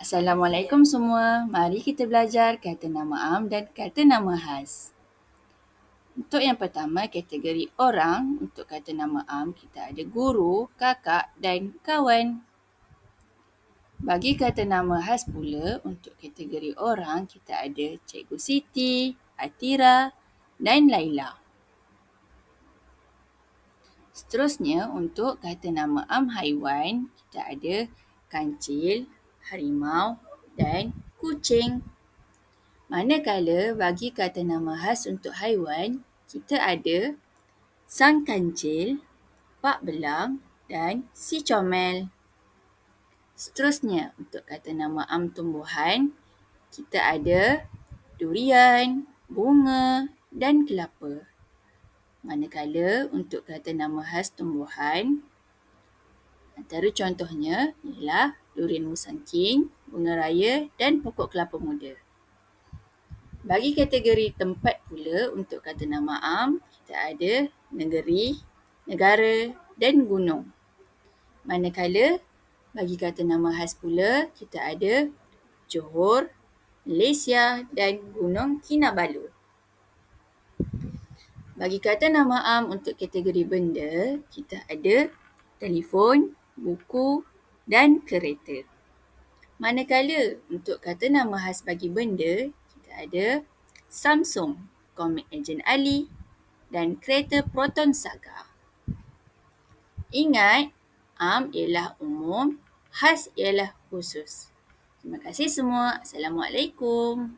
Assalamualaikum semua. Mari kita belajar kata nama am dan kata nama khas. Untuk yang pertama, kategori orang. Untuk kata nama am, kita ada guru, kakak dan kawan. Bagi kata nama khas pula, untuk kategori orang, kita ada Cikgu Siti, Atira dan Laila. Seterusnya, untuk kata nama am haiwan, kita ada kancil, harimau dan kucing. Manakala bagi kata nama khas untuk haiwan, kita ada sang kancil, pak belang dan si comel. Seterusnya, untuk kata nama am tumbuhan, kita ada durian, bunga dan kelapa. Manakala untuk kata nama khas tumbuhan, antara contohnya ialah durian musang king, bunga raya dan pokok kelapa muda. Bagi kategori tempat pula untuk kata nama am, kita ada negeri, negara dan gunung. Manakala bagi kata nama khas pula, kita ada Johor, Malaysia dan Gunung Kinabalu. Bagi kata nama am untuk kategori benda, kita ada telefon, buku dan kereta. Manakala untuk kata nama khas bagi benda, kita ada Samsung, Komik Ejen Ali dan kereta Proton Saga. Ingat, am ialah umum, khas ialah khusus. Terima kasih semua. Assalamualaikum.